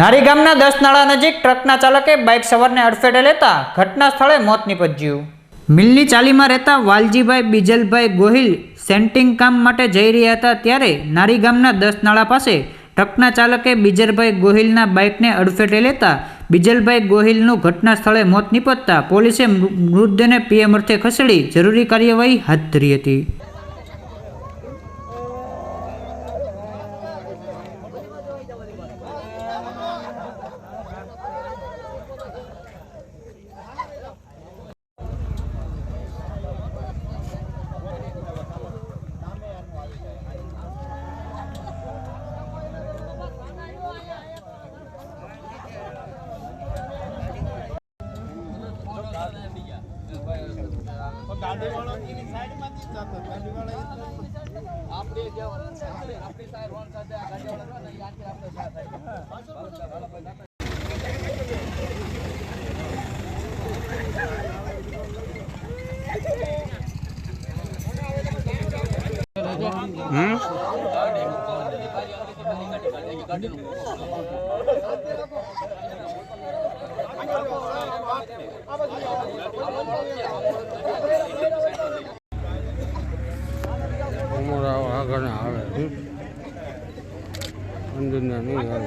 નારી ગામના દસ નાળા નજીક ટ્રકના ચાલકે બાઇક સવારને અડફેટે લેતા ઘટના સ્થળે મોત નિપજ્યું. મિલની ચાલીમાં રહેતા વાલજીભાઈ બીજલભાઈ ગોહિલ સેન્ટિંગ કામ માટે જઈ રહ્યા હતા ત્યારે નારી ગામના દસ નાળા પાસે ટ્રકના ચાલકે બીજલભાઈ ગોહિલના બાઇકને અડફેટે લેતા બીજલભાઈ ગોહિલનું ઘટના સ્થળે મોત નિપજતા પોલીસે મૃતદેહને પીએમ અર્થે ખસેડી જરૂરી કાર્યવાહી હાથ ધરી હતી. આપણે જવાનું છે. આપણી સાહેબ રોન સાથે આ ગાડીવાળા ને યાદ આપણે સાથે હમ? ઉમરાવ આગળ આવે અંદરના નહીં આવે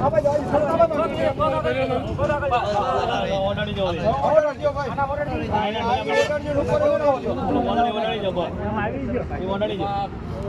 આવા ઓર્ડર ઓર્ડર